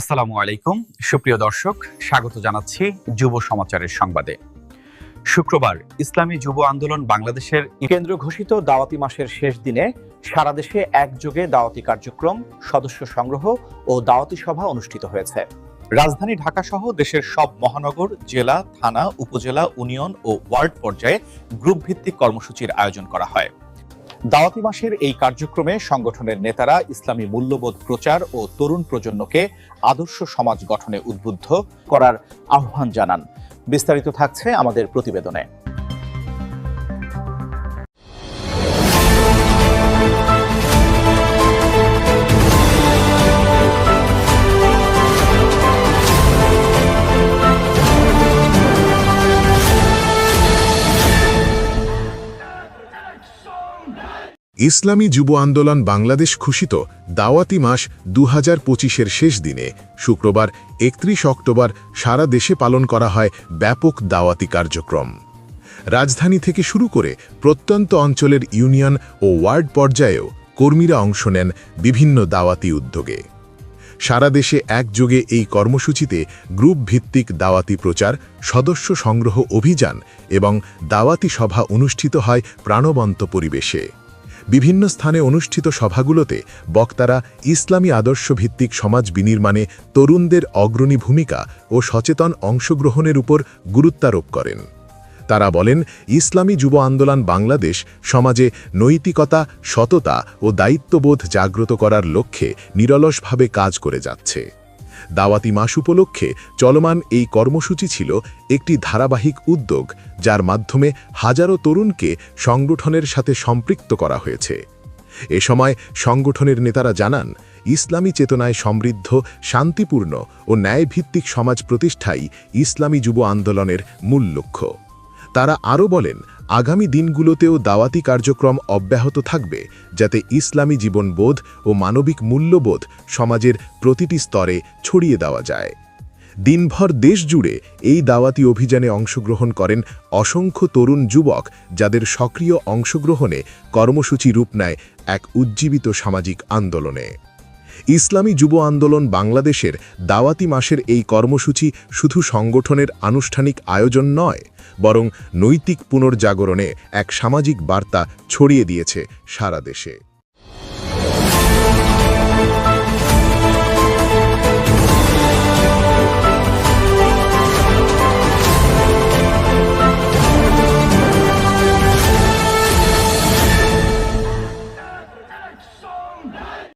আসসালামু আলাইকুম। সুপ্রিয় দর্শক, স্বাগত জানাচ্ছি যুব সমাচারের সংবাদে। শুক্রবার ইসলামী যুব আন্দোলন বাংলাদেশের কেন্দ্র ঘোষিত দাওয়াতি মাসের শেষ দিনে সারা দেশে একযোগে দাওয়াতি কার্যক্রম, সদস্য সংগ্রহ ও দাওয়াতি সভা অনুষ্ঠিত হয়েছে। রাজধানী ঢাকা সহ দেশের সব মহানগর, জেলা, থানা, উপজেলা, ইউনিয়ন ও ওয়ার্ড পর্যায়ে গ্রুপ ভিত্তিক কর্মসূচির আয়োজন করা হয়। দাওয়াতি মাসের এই কার্যক্রমে সংগঠনের নেতারা ইসলামী মূল্যবোধ প্রচার ও তরুণ প্রজন্মকে আদর্শ সমাজ গঠনে উদ্বুদ্ধ করার আহ্বান জানান। বিস্তারিত থাকছে আমাদের প্রতিবেদনে। ইসলামী যুব আন্দোলন বাংলাদেশ ঘোষিত দাওয়াতি মাস দু হাজার পঁচিশের শেষ দিনে, শুক্রবার একত্রিশ অক্টোবর সারা দেশে পালন করা হয় ব্যাপক দাওয়াতি কার্যক্রম। রাজধানী থেকে শুরু করে প্রত্যন্ত অঞ্চলের ইউনিয়ন ও ওয়ার্ড পর্যায়েও কর্মীরা অংশ নেন বিভিন্ন দাওয়াতি উদ্যোগে। সারা দেশে একযোগে এই কর্মসূচিতে গ্রুপ ভিত্তিক দাওয়াতি প্রচার, সদস্য সংগ্রহ অভিযান এবং দাওয়াতি সভা অনুষ্ঠিত হয় প্রাণবন্ত পরিবেশে। বিভিন্ন স্থানে অনুষ্ঠিত সভাগুলোতে বক্তারা ইসলামী আদর্শভিত্তিক সমাজ বিনির্মাণে তরুণদের অগ্রণী ভূমিকা ও সচেতন অংশগ্রহণের উপর গুরুত্বারোপ করেন। তারা বলেন, ইসলামী যুব আন্দোলন বাংলাদেশ সমাজে নৈতিকতা, সততা ও দায়িত্ববোধ জাগ্রত করার লক্ষ্যে নিরলসভাবে কাজ করে যাচ্ছে। দাওয়াতি মাস উপলক্ষে চলমান এই কর্মসূচি ছিল একটি ধারাবাহিক উদ্যোগ, যার মাধ্যমে হাজারো তরুণকে সংগঠনের সাথে সম্পৃক্ত করা হয়েছে। এ সময় সংগঠনের নেতারা জানান, ইসলামী চেতনায় সমৃদ্ধ, শান্তিপূর্ণ ও ন্যায়ভিত্তিক সমাজ প্রতিষ্ঠাই ইসলামী যুব আন্দোলনের মূল লক্ষ্য। তারা আরও বলেন, আগামী দিনগুলোতেও দাওয়াতি কার্যক্রম অব্যাহত থাকবে, যাতে ইসলামী জীবনবোধ ও মানবিক মূল্যবোধ সমাজের প্রতিটি স্তরে ছড়িয়ে দেওয়া যায়। দিনভর দেশ জুড়ে এই দাওয়াতি অভিযানে অংশগ্রহণ করেন অসংখ্য তরুণ যুবক, যাদের সক্রিয় অংশগ্রহণে কর্মসূচি রূপ নেয় এক উজ্জীবিত সামাজিক আন্দোলনে। ইসলামী যুব আন্দোলন বাংলাদেশের দাওয়াতি মাসের এই কর্মসূচি শুধু সংগঠনের আনুষ্ঠানিক আয়োজন নয়, বরং নৈতিক পুনর্জাগরণে এক সামাজিক বার্তা ছড়িয়ে দিয়েছে সারা দেশে।